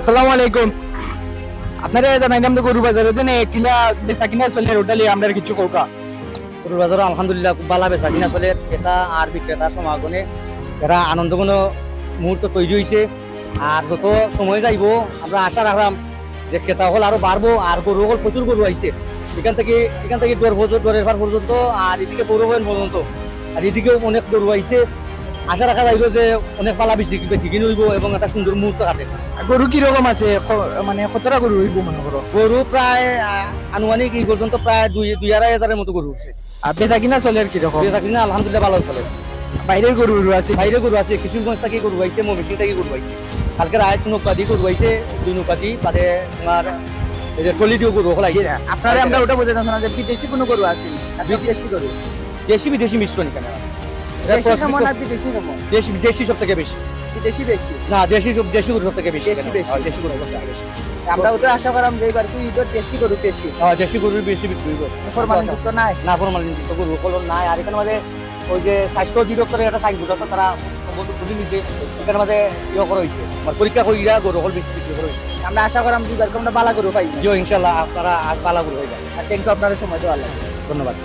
আসসালামু আলাইকুম। আপনারা জানাইলাম তো গরু বাজারে দেন কিলা বেচা কিনা চলে ওটালি আমরা কিছু কৌকা গরুর বাজারও আলহামদুলিল্লাহ খুব ভালো বেচা কিনা চলে। ক্রেতা আর বিক্রেতার সমাগমে এরা আনন্দঘন মুহূর্ত তৈরি হয়েছে আর যত সময় যাইব, আমরা আশা রাখলাম যে ক্রেতা হল আরও বাড়বো, আর গরু হল প্রচুর গরু আইছে। এখান থেকে এখান থেকে ডোর পর্যন্ত, ডোরের পর্যন্ত, আর এদিকে পৌরবয়ন পর্যন্ত। আর এদিকেও অনেক গরু আইছে। আশা রাখা যাইব যে অনেক পালা বেশি কিনে হইব এবং একটা সুন্দর মুহূর্ত কাটে। গরু কীরকম আছে? মানে কতটা গরু হইব মনে করো? গরু প্রায় আনুমানিক এই পর্যন্ত প্রায় দুই দুই আড়াই হাজারের মতো গরু উঠছে। আর বেচা কিনা চলে আর কীরকম? বেচা কিনা আলহামদুলিল্লাহ ভালো চলে। বাইরের গরু গরু আছে? বাইরে গরু আছে কিশোরগঞ্জ থেকে গরু আইছে ময়মনসিং থেকে গরু আইছে। কালকে রাত নৌকা দিয়ে গরু আইছে দুই নৌকা দিয়ে বাদে তোমার এই যে দিয়ে গরু হল আইছে। আপনারা আমরা ওটা বোঝা যাচ্ছে না যে বিদেশি কোনো গরু আছে? বিদেশি গরু? দেশি বিদেশি মিশ্রণ এটা দেশি কেমন আর বিদেশি কেমন দেশি দেশি সব থেকে বেশি। বিদেশি বেশি? না দেশি সব দেশি গরু সব থেকে বেশি দেশি এখানে। বেশি। দেশি গরু সব থেকে বেশি। আমরা ওটা আশা করাম যে এবার তুই ঈদের দেশি গরু বেশি। হ্যাঁ, দেশি গরুর বেশি বিক্রি হবে ফরমালিন যুক্ত নাই? না ফরমালিন যুক্ত গরু কলম নাই। আর এখানে মাঝে ওই যে স্বাস্থ্য অধিদপ্তরের একটা সাইনবোর্ড আছে তারা সম্ভবত খুলে নিছে এখানে মাঝে ইয়ে করা হয়েছে। আমার পরীক্ষা করিয়া গরু হল বেশি বিক্রি করা হয়েছে। আমরা আশা করাম যে এবার আমরা বালা গরু পাই জিও ইনশাল্লাহ আপনারা আর পালা গরু হয়ে যাবে আর থ্যাংক ইউ আপনার সময় দেওয়ার লাগে ধন্যবাদ।